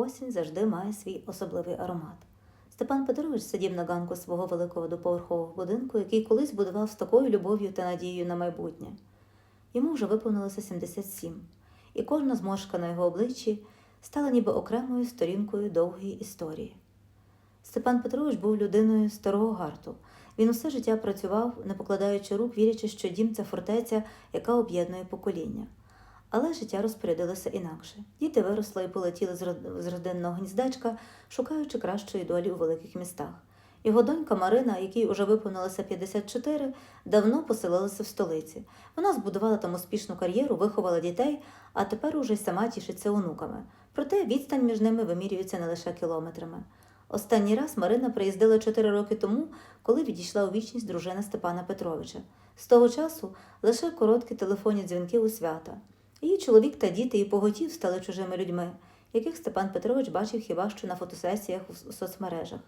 Осінь завжди має свій особливий аромат. Степан Петрович сидів на ганку свого великого двоповерхового будинку, який колись будував з такою любов'ю та надією на майбутнє. Йому вже виповнилося 77, і кожна зморшка на його обличчі стала ніби окремою сторінкою довгої історії. Степан Петрович був людиною старого гарту. Він усе життя працював, не покладаючи рук, вірячи, що дім це фортеця, яка об'єднує покоління. Але життя розпорядилося інакше. Діти виросли і полетіли з родинного гніздечка, шукаючи кращої долі у великих містах. Його донька Марина, якій уже виповнилося 54, давно поселилася в столиці. Вона збудувала там успішну кар'єру, виховала дітей, а тепер уже й сама тішиться онуками. Проте відстань між ними вимірюється не лише кілометрами. Останній раз Марина приїздила 4 роки тому, коли відійшла у вічність дружина Степана Петровича. З того часу лише короткі телефонні дзвінки у свята. Її чоловік та діти і поготів стали чужими людьми, яких Степан Петрович бачив хіба що на фотосесіях у соцмережах.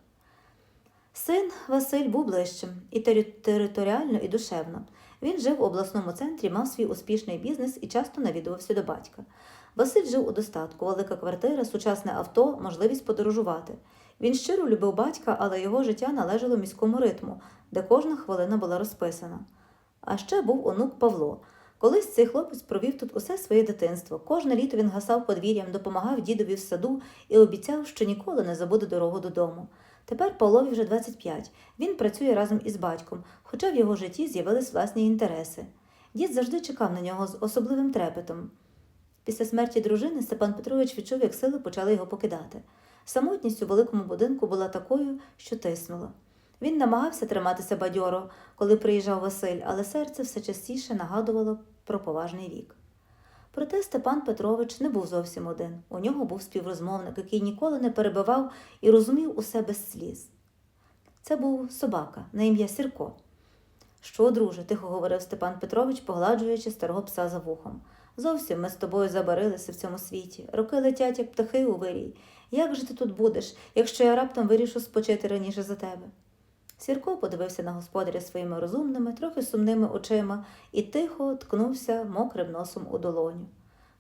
Син Василь був ближчим і територіально, і душевно. Він жив у обласному центрі, мав свій успішний бізнес і часто навідувався до батька. Василь жив у достатку, велика квартира, сучасне авто, можливість подорожувати. Він щиро любив батька, але його життя належало міському ритму, де кожна хвилина була розписана. А ще був онук Павло. Колись цей хлопець провів тут усе своє дитинство. Кожне літо він гасав подвір'ям, допомагав дідові в саду і обіцяв, що ніколи не забуде дорогу додому. Тепер Павлові вже 25. Він працює разом із батьком, хоча в його житті з'явились власні інтереси. Дід завжди чекав на нього з особливим трепетом. Після смерті дружини Степан Петрович відчув, як сили почали його покидати. Самотність у великому будинку була такою, що тиснула. Він намагався триматися бадьоро, коли приїжджав Василь, але серце все частіше нагадувало про поважний вік. Проте Степан Петрович не був зовсім один. У нього був співрозмовник, який ніколи не перебивав і розумів усе без сліз. Це був собака на ім'я Сірко. Що, друже, тихо говорив Степан Петрович, погладжуючи старого пса за вухом. Зовсім ми з тобою забарилися в цьому світі. Роки летять, як птахи у вирій. Як же ти тут будеш, якщо я раптом вирішу спочити раніше за тебе? Сірко подивився на господаря своїми розумними, трохи сумними очима і тихо ткнувся мокрим носом у долоню.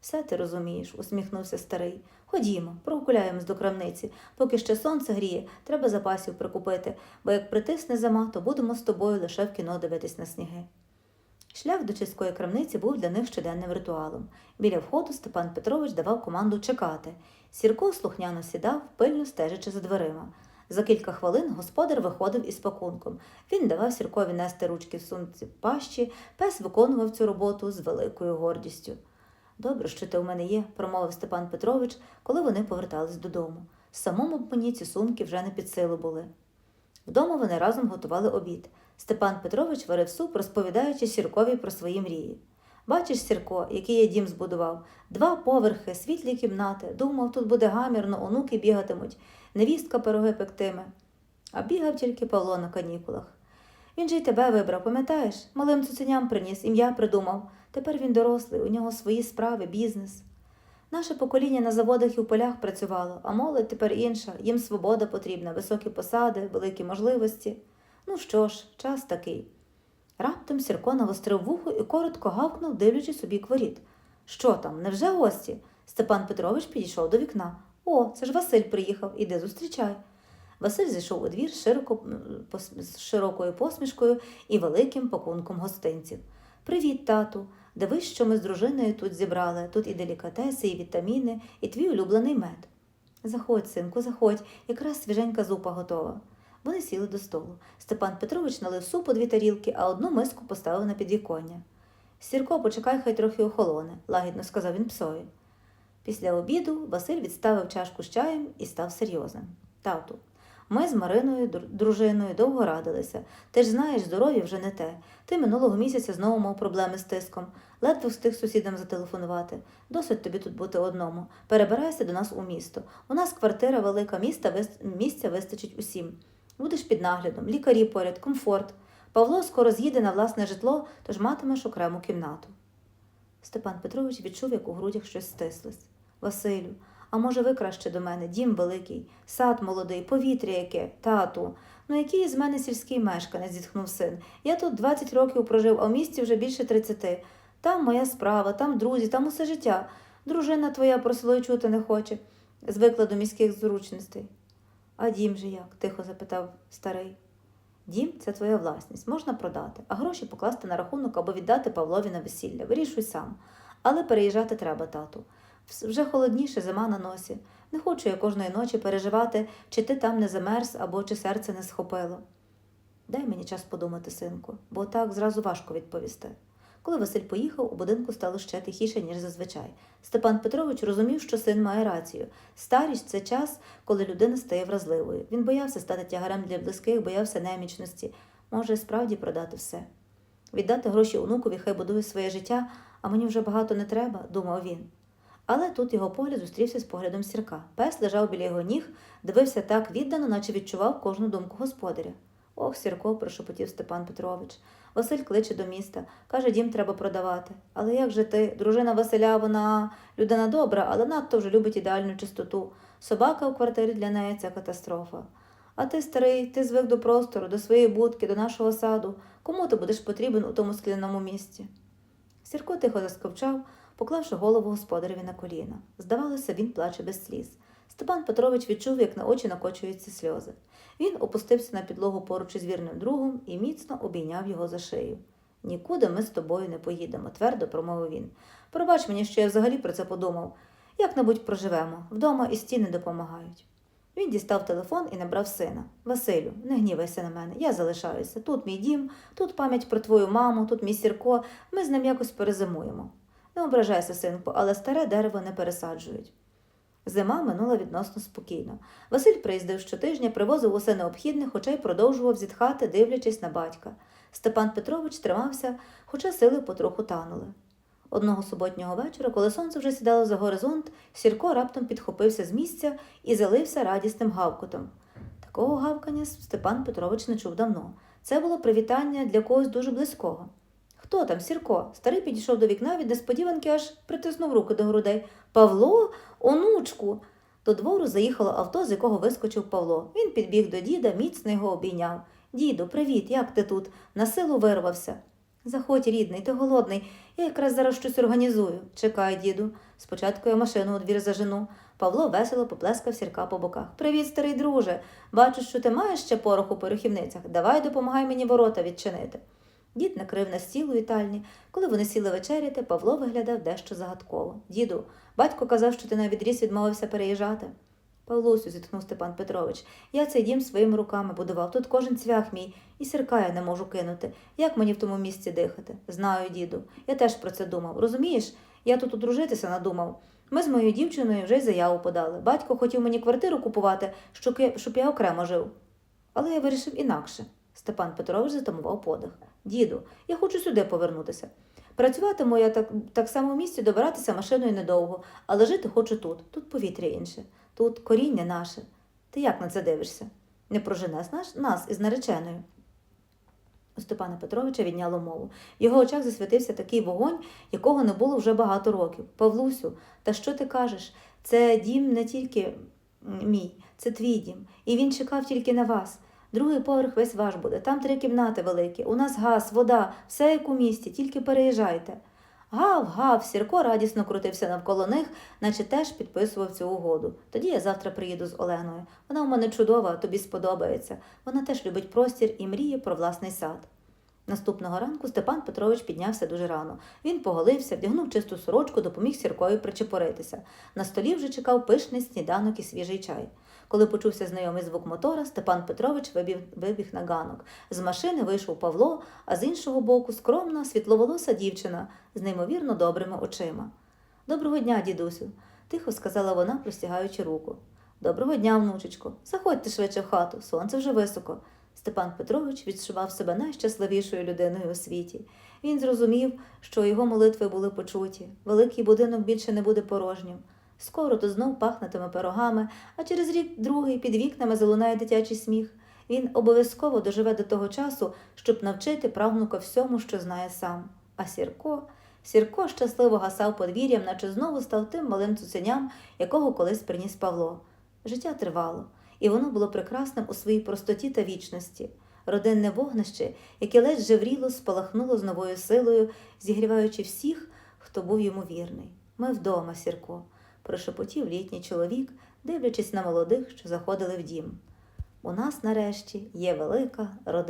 Все ти розумієш, усміхнувся старий. Ходімо, прогуляємось до крамниці. Поки ще сонце гріє, треба запасів прикупити, бо як притисне зима, то будемо з тобою лише в кіно дивитись на сніги. Шлях до чистої крамниці був для них щоденним ритуалом. Біля входу Степан Петрович давав команду чекати. Сірко слухняно сідав, пильно стежачи за дверима. За кілька хвилин господар виходив із пакунком. Він давав сіркові нести ручки в сумці пащі, пес виконував цю роботу з великою гордістю. Добре, що ти у мене є, промовив Степан Петрович, коли вони повертались додому. Самому б мені ці сумки вже не під силу були. Вдома вони разом готували обід. Степан Петрович варив суп, розповідаючи Сіркові про свої мрії. Бачиш, Сірко, який я дім збудував, два поверхи, світлі кімнати. Думав, тут буде гамірно, онуки бігатимуть, невістка пироги пектиме. А бігав тільки Павло на канікулах. Він же й тебе вибрав, пам'ятаєш? Малим цуценям приніс, ім'я придумав. Тепер він дорослий, у нього свої справи, бізнес. Наше покоління на заводах і в полях працювало, а молодь тепер інша, їм свобода потрібна, високі посади, великі можливості. Ну що ж, час такий. Раптом Сірко навострив вухо і коротко гавкнув, дивлячись у бік воріт. Що там, невже гості? Степан Петрович підійшов до вікна. О, це ж Василь приїхав, іди зустрічай. Василь зайшов у двір широко, з широкою посмішкою і великим пакунком гостинців. Привіт, тату. Дивись, що ми з дружиною тут зібрали. Тут і делікатеси, і вітаміни, і твій улюблений мед. Заходь, синку, заходь, якраз свіженька зупа готова. Вони сіли до столу. Степан Петрович налив суп у дві тарілки, а одну миску поставив на підвіконня. Сірко, почекай, хай трохи охолоне, лагідно сказав він псові. Після обіду Василь відставив чашку з чаєм і став серйозним. Тату, ми з Мариною, дружиною, довго радилися. Ти ж знаєш, здоров'я вже не те. Ти минулого місяця знову мав проблеми з тиском. Ледве встиг сусідам зателефонувати. Досить тобі тут бути одному. Перебирайся до нас у місто. У нас квартира велика, міста місця вистачить усім. Будеш під наглядом, лікарі поряд, комфорт. Павло скоро з'їде на власне житло, тож матимеш окрему кімнату. Степан Петрович відчув, як у грудях щось стислось. Василю, а може ви краще до мене? Дім великий, сад молодий, повітря яке, тату. Ну який із мене сільський мешканець, зітхнув син. Я тут 20 років прожив, а в місті вже більше 30. Там моя справа, там друзі, там усе життя. Дружина твоя про село чути не хоче. звикла до міських зручностей. А дім же як? тихо запитав старий. Дім це твоя власність, можна продати, а гроші покласти на рахунок або віддати Павлові на весілля. Вирішуй сам. Але переїжджати треба, тату. Вже холодніше, зима на носі. Не хочу я кожної ночі переживати, чи ти там не замерз або чи серце не схопило. Дай мені час подумати, синку, бо так зразу важко відповісти. Коли Василь поїхав, у будинку стало ще тихіше, ніж зазвичай. Степан Петрович розумів, що син має рацію. Старість це час, коли людина стає вразливою. Він боявся стати тягарем для близьких, боявся немічності. Може, справді продати все. Віддати гроші онукові, хай будує своє життя, а мені вже багато не треба, думав він. Але тут його погляд зустрівся з поглядом сірка. Пес лежав біля його ніг, дивився так віддано, наче відчував кожну думку господаря. Ох, Сірко, прошепотів Степан Петрович. Василь кличе до міста, каже, дім треба продавати. Але як же ти? Дружина Василя, вона людина добра, але надто вже любить ідеальну чистоту. Собака у квартирі для неї це катастрофа. А ти, старий, ти звик до простору, до своєї будки, до нашого саду. Кому ти будеш потрібен у тому скляному місці? Сірко тихо засковчав, поклавши голову господареві на коліна. Здавалося, він плаче без сліз. Степан Петрович відчув, як на очі накочуються сльози. Він опустився на підлогу поруч із вірним другом і міцно обійняв його за шию. Нікуди ми з тобою не поїдемо, твердо промовив він. Пробач мені, що я взагалі про це подумав. Як-небудь проживемо, вдома і стіни допомагають. Він дістав телефон і набрав сина. Василю, не гнівайся на мене, я залишаюся. Тут мій дім, тут пам'ять про твою маму, тут мій сірко, ми з ним якось перезимуємо. Не ображайся, синку, але старе дерево не пересаджують. Зима минула відносно спокійно. Василь приїздив щотижня, привозив усе необхідне, хоча й продовжував зітхати, дивлячись на батька. Степан Петрович тримався, хоча сили потроху танули. Одного суботнього вечора, коли сонце вже сідало за горизонт, Сірко раптом підхопився з місця і залився радісним гавкотом. Такого гавкання Степан Петрович не чув давно. Це було привітання для когось дуже близького. Хто там, Сірко? Старий підійшов до вікна від несподіванки, аж притиснув руки до грудей. Павло, онучку. До двору заїхало авто, з якого вискочив Павло. Він підбіг до діда, міцно його обійняв. Діду, привіт, як ти тут? На силу вирвався. Заходь, рідний, ти голодний. Я якраз зараз щось організую. Чекай, діду. Спочатку я машину у двір зажену. Павло весело поплескав сірка по боках. Привіт, старий друже. Бачу, що ти маєш ще порох у порохівницях. Давай допомагай мені ворота відчинити. Дід накрив на стіл у вітальні. Коли вони сіли вечеряти, Павло виглядав дещо загадково. Діду, батько казав, що ти на відріз відмовився переїжджати. Павлусю, зітхнув Степан Петрович, я цей дім своїми руками будував. Тут кожен цвях мій, і сірка я не можу кинути. Як мені в тому місці дихати? Знаю, діду. Я теж про це думав. Розумієш, я тут одружитися надумав. Ми з моєю дівчиною вже й заяву подали. Батько хотів мені квартиру купувати, щоб я- окремо жив. Але я вирішив інакше. Степан Петрович затамував подих. Діду, я хочу сюди повернутися. Працюватиму я так, так само в місті, добиратися машиною недовго, але жити хочу тут. Тут повітря інше, тут коріння наше. Ти як на це дивишся? Не проженеш наш, нас із нареченою. У Степана Петровича відняло мову. В його очах засвітився такий вогонь, якого не було вже багато років. Павлусю, та що ти кажеш? Це дім не тільки мій, це твій дім. І він чекав тільки на вас. Другий поверх весь ваш буде. Там три кімнати великі. У нас газ, вода, все як у місті, тільки переїжджайте. Гав, гав, Сірко радісно крутився навколо них, наче теж підписував цю угоду. Тоді я завтра приїду з Оленою. Вона у мене чудова, тобі сподобається. Вона теж любить простір і мріє про власний сад. Наступного ранку Степан Петрович піднявся дуже рано. Він поголився, вдягнув чисту сорочку, допоміг сіркою причепоритися. На столі вже чекав пишний сніданок і свіжий чай. Коли почувся знайомий звук мотора, Степан Петрович вибіг, вибіг на ганок. З машини вийшов Павло, а з іншого боку скромна, світловолоса дівчина з неймовірно добрими очима. Доброго дня, дідусю, тихо сказала вона, простягаючи руку. Доброго дня, внучечко. Заходьте швидше в хату, сонце вже високо. Степан Петрович відчував себе найщасливішою людиною у світі. Він зрозумів, що його молитви були почуті. Великий будинок більше не буде порожнім. Скоро то знов пахнетиме пирогами, а через рік другий під вікнами залунає дитячий сміх. Він обов'язково доживе до того часу, щоб навчити правнука всьому, що знає сам. А Сірко, Сірко щасливо гасав подвір'ям, наче знову став тим малим цуценям, якого колись приніс Павло. Життя тривало, і воно було прекрасним у своїй простоті та вічності. Родинне вогнище, яке ледь жевріло, спалахнуло з новою силою, зігріваючи всіх, хто був йому вірний. Ми вдома, Сірко, прошепотів літній чоловік, дивлячись на молодих, що заходили в дім. У нас нарешті є велика родина.